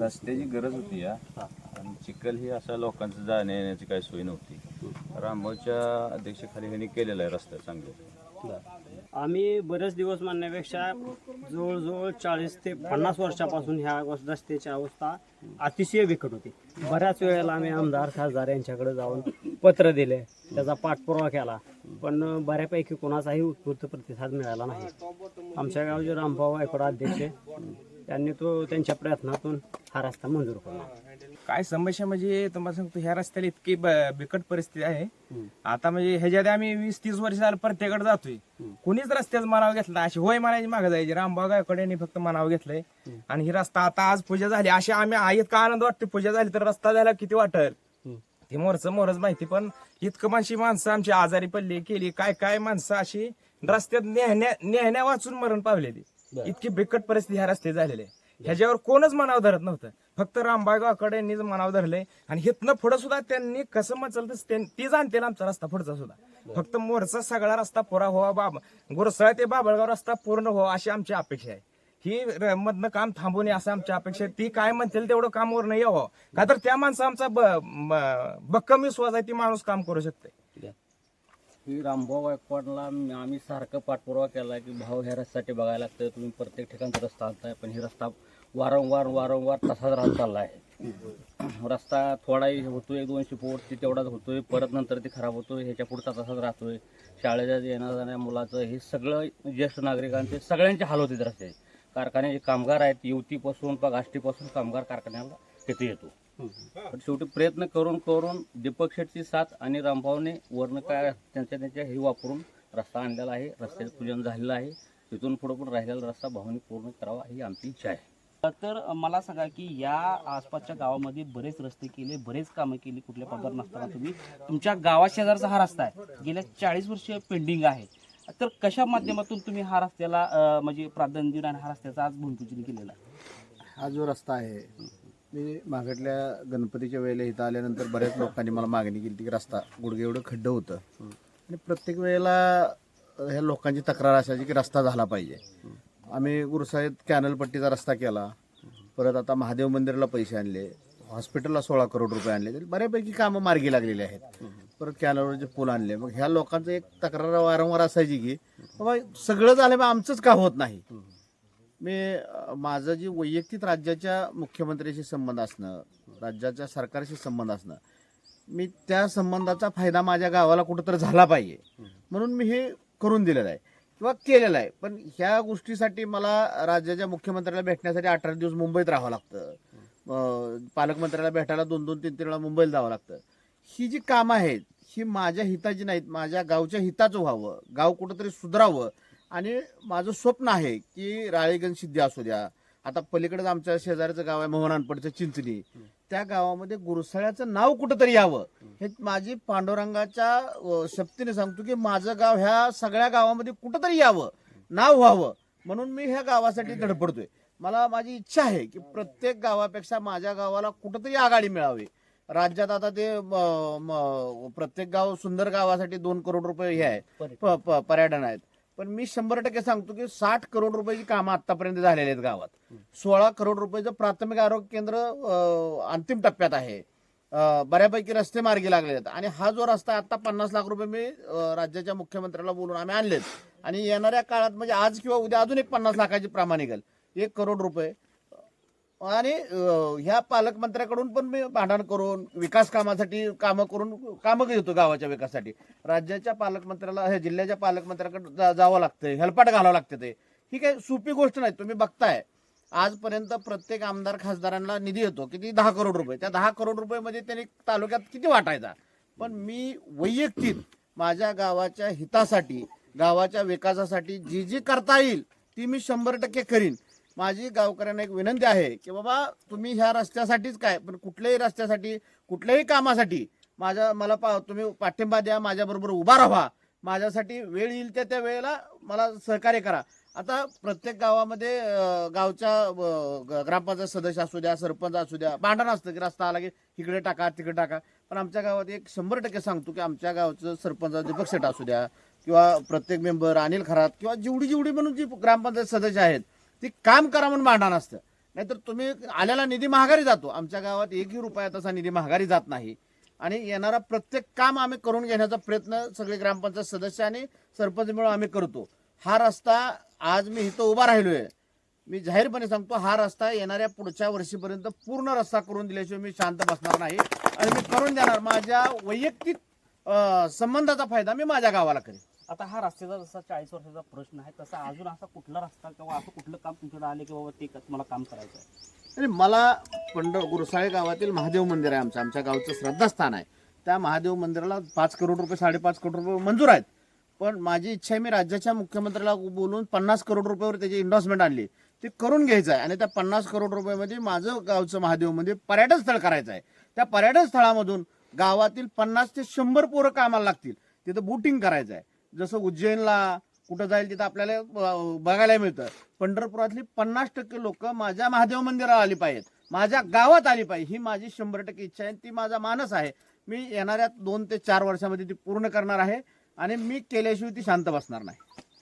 रस्त्याची गरज होती या. आणि चिखल ही अशा लोकांचं जाण्या येण्याची काही सोय नव्हती. रामभाऊच्या अध्यक्षाखाली ह्यांनी केलेला आहे रस्ता चांगला. आम्ही बरेच दिवस म्हणण्यापेक्षा जवळजवळ चाळीस ते पन्नास वर्षापासून ह्या रस्त्याची अवस्था अतिशय बिकट होती. बऱ्याच वेळेला आम्ही आमदार खासदार यांच्याकडे जाऊन पत्र दिले. त्याचा पाठपुरावा केला. पण बऱ्यापैकी कोणाचाही उत्स्फूर्त प्रतिसाद मिळाला नाही. आमच्या गावचे रामभाऊ गायकवाड अध्यक्ष. त्यांनी तो त्यांच्या प्रयत्नातून हा रस्ता मंजूर केला. काय समस्या म्हणजे तुम्हाला सांगतो ह्या रस्त्याला इतकी ब- बिकट परिस्थिती आहे. आता म्हणजे ह्याच्यात आम्ही वीस तीस वर्ष झालं प्रत्येकडे जातोय. कुणीच रस्त्याचं मनाव घेतला अशी होय म्हणायची मागे जायची. रामबाग गायकवाड यांनी फक्त मनाव घेतलंय. आणि ही रस्ता आता आज पूजा झाली. अशी आम्ही आ- इतका आनंद वाटतो पूजा झाली तर रस्ता झाला किती वाटल? ते मोरचं मोरच माहिती पण इतकं माणशी माणसं आमची आजारी पडली केली काय काय माणसं अशी रस्त्यात नेहण्या नेहण्या वाचून मरण पावलेली. इतकी बिकट परिस्थिती ह्या रस्ते झालेली आहे. ह्याच्यावर कोणच मनाव धरत नव्हतं. फक्त रामबाग गावाकडे यांनीच मनाव धरलंय आणि हिथनं पुढं सुद्धा त्यांनी कसं मचल तर ती जाणतील आमचा रस्ता पुढचा सुद्धा. फक्त मोरचा सगळा रस्ता पुरा व्हावा बाब गुरसळ ते बाबळगाव रस्ता पूर्ण व्हावा अशी आमची अपेक्षा आहे. ही मधनं काम थांबू नये असं आमची अपेक्षा आहे. ती काय म्हणतील तेवढं काम वर नाही यावं. का तर त्या माणसं आमचा ब- म- भक्कम विश्वास आहे ती माणूस काम करू शकते. ही रामभाऊ गायकवाडला आम्ही सारखं पाठपुरावा केला की भाऊ ह्या रस्त्यासाठी बघायला लागतं तुम्ही प्रत्येक ठिकाणचा रस्ता आणताय पण ही रस्ता वारंवार वारंवार तसाच राहत चालला आहे रस्ता थोडाही होतोय दोनशे फूट ती तेवढाच होतोय. परत नंतर ती खराब होतोय ह्याच्या पुढचा तसाच राहतोय. शाळेच्या येणार जाण्या मुलाचं हे सगळं ज्येष्ठ नागरिकांचे सगळ्यांचे हाल होते रस्त्याचे. कारखान्याचे कामगार आहेत युवतीपासून पग आष्टीपासून कामगार कारखान्याला तिथे येतो. पण शेवटी प्रयत्न करून करून दीपक शेठची साथ आणि रामभाऊने वर्ण काय त्यांच्या त्यांच्या हे वापरून रस्ता आणलेला आहे रस्त्याचं पूजन झालेलं आहे. तिथून पुढे पण राहिलेला रस्ता भाऊने पूर्ण करावा ही आमची इच्छा आहे. तर मला सांगा की या आसपासच्या गावामध्ये बरेच रस्ते केले बरेच कामं केली कुठल्या पगार नसताना तुम्ही. तुमच्या गावा शेजारचा हा रस्ता आहे. गेल्या चाळीस वर्ष पेंडिंग आहे. तर कशा माध्यमातून तुम्ही हा रस्त्याला म्हणजे प्राधान्य देऊन आणि हा रस्त्याचा आज भूमिपूजन केलेला हा जो रस्ता आहे मी मागटल्या गणपतीच्या वेळेला इथं आल्यानंतर बऱ्याच लोकांनी मला मागणी केली की रस्ता गुडघे एवढं खड्डं होतं. आणि प्रत्येक वेळेला ह्या लोकांची तक्रार असायची की रस्ता झाला पाहिजे. आम्ही गुरुसाहेब कॅनल पट्टीचा रस्ता केला. परत आता महादेव मंदिराला पैसे आणले. हॉस्पिटलला सोळा करोड रुपये आणले. तरी बऱ्यापैकी कामं मार्गी लागलेली आहेत. परत कॅनलवरचे पूल आणले. मग ह्या लोकांचं एक तक्रार वारंवार असायची की बाबा सगळं झालं मग आमचंच का होत नाही? मी माझं जे वैयक्तिक राज्याच्या मुख्यमंत्र्याशी संबंध असणं राज्याच्या सरकारशी संबंध असणं मी त्या संबंधाचा फायदा माझ्या गावाला कुठंतरी झाला पाहिजे. म्हणून मी हे करून दिलेलं आहे. किंवा केलेलं आहे. पण ह्या गोष्टीसाठी मला राज्याच्या मुख्यमंत्र्याला भेटण्यासाठी अठरा दिवस मुंबईत राहावं लागतं. पालकमंत्र्याला भेटायला दोन दोन तीन तीन वेळा मुंबईला जावं लागतं. ही जी कामं आहेत ही माझ्या हिताची नाहीत माझ्या गावच्या हिताचं व्हावं गाव कुठंतरी सुधरावं आणि माझं स्वप्न आहे की राळेगण सिद्धी असू द्या. आता पलीकडेच आमच्या शेजारचं गाव आहे मोहनानपडचं चिंचणी. त्या गावामध्ये गुरसाळ्याचं नाव कुठंतरी यावं हे माझी पांडुरंगाच्या शक्तीने सांगतो की माझं गाव ह्या सगळ्या गावामध्ये कुठंतरी यावं नाव व्हावं म्हणून मी ह्या गावासाठी धडपडतोय. मला माझी इच्छा आहे की प्रत्येक गावापेक्षा माझ्या गावाला कुठंतरी आघाडी मिळावी. राज्यात आता ते प्रत्येक गाव सुंदर गावासाठी दोन करोड रुपये हे आहे. पर्यटन आहेत. पण मी शंभर टक्के सांगतो की साठ करोड रुपयाची कामं आतापर्यंत झालेली आहेत गावात. सोळा करोड रुपयाचं प्राथमिक आरोग्य केंद्र अंतिम टप्प्यात आहे. बऱ्यापैकी रस्ते मार्गी लागले आहेत. आणि हा जो रस्ता आहे, आता पन्नास लाख रुपये मी राज्याच्या मुख्यमंत्र्याला बोलून आम्ही आणलेत. आणि येणाऱ्या काळात म्हणजे आज किंवा उद्या अजून एक पन्नास लाखाची प्रमाण एक करोड रुपये. आणि ह्या पालकमंत्र्याकडून पण मी भांडण करून विकास कामासाठी कामं करून कामं घेतो गावाच्या विकासासाठी. राज्याच्या पालकमंत्र्याला हे जिल्ह्याच्या पालकमंत्र्याकडे जा- जावं लागतं हेलपाट घालावं लागतं ते. ही काही सोपी गोष्ट नाही तुम्ही बघताय. आजपर्यंत प्रत्येक आमदार खासदारांना निधी येतो किती दहा करोड रुपये. त्या दहा करोड रुपयेमध्ये त्यांनी तालुक्यात किती वाटायचा पण मी वैयक्तिक माझ्या गावाच्या हितासाठी गावाच्या विकासासाठी जी जी करता येईल ती मी शंभर टक्के करीन. माझी गावकऱ्यांना एक विनंती आहे की बाबा तुम्ही ह्या रस्त्यासाठीच काय पण कुठल्याही रस्त्यासाठी कुठल्याही कामासाठी माझ्या मला पा तुम्ही पाठिंबा द्या माझ्याबरोबर उभा राहा. माझ्यासाठी वेळ येईल त्या त्या वेळेला मला सहकार्य करा. आता प्रत्येक गावामध्ये गावच्या ग- ग्रामपंचायत सदस्य असू द्या सरपंच असू द्या भांडण असतं की रस्ता आला की इकडे टाका तिकडे टाका. पण आमच्या गावात एक शंभर टक्के सांगतो की आमच्या गावचं सरपंच दीपक शेट असू द्या किंवा प्रत्येक मेंबर अनिल खरात किंवा जेवढी जेवढी म्हणून जी ग्रामपंचायत सदस्य आहेत ती काम करा म्हणून भांडण असतं. नाहीतर तुम्ही आलेला निधी महागारी जातो. आमच्या गावात एकही रुपया तसा निधी महागारी जात नाही. आणि येणारा प्रत्येक काम आम्ही करून घेण्याचा प्रयत्न सगळे ग्रामपंचायत सदस्य आणि सरपंच मिळून आम्ही करतो. हा रस्ता आज मी इथं उभा राहिलो आहे मी जाहीरपणे सांगतो हा रस्ता येणाऱ्या पुढच्या वर्षीपर्यंत पूर्ण रस्ता करून दिल्याशिवाय मी शांत बसणार नाही. आणि मी करून देणार. माझ्या वैयक्तिक संबंधाचा फायदा मी माझ्या गावाला करेन. आता हा रस्त्याचा जसा चाळीस वर्षाचा प्रश्न आहे तसा अजून असा कुठला रस्ता किंवा असं कुठलं काम तुमच्याकडे आले की बाबा ते तुम्हाला काम करायचं आहे? आणि मला पंढर गुरुसाळे गावातील महादेव मंदिर आहे आमचं. आमच्या गावचं श्रद्धास्थान आहे. त्या महादेव मंदिराला पाच करोड रुपये साडेपाच करोड रुपये मंजूर आहेत. पण माझी इच्छा आहे मी राज्याच्या मुख्यमंत्र्याला बोलून पन्नास करोड रुपयावर त्याची इन्व्हेस्टमेंट आणली. ते करून घ्यायचं आहे. आणि त्या पन्नास करोड रुपयामध्ये माझं गावचं महादेव मंदिर पर्यटन स्थळ करायचं आहे. त्या पर्यटन स्थळामधून गावातील पन्नास ते शंभर पोरं कामाला लागतील. तिथं बोटिंग करायचं आहे. जसं उज्जैनला कुठं जाईल तिथं आपल्याला बघायला मिळतं. पंढरपुरातली पन्नास टक्के लोक माझ्या महादेव मंदिराला आली पाहिजेत. माझ्या गावात आली पाहिजे. ही माझी शंभर टक्के इच्छा आहे ती माझा मानस आहे. मी येणाऱ्या दोन ते चार वर्षामध्ये ती पूर्ण करणार आहे आणि मी केल्याशिवाय ती शांत बसणार नाही.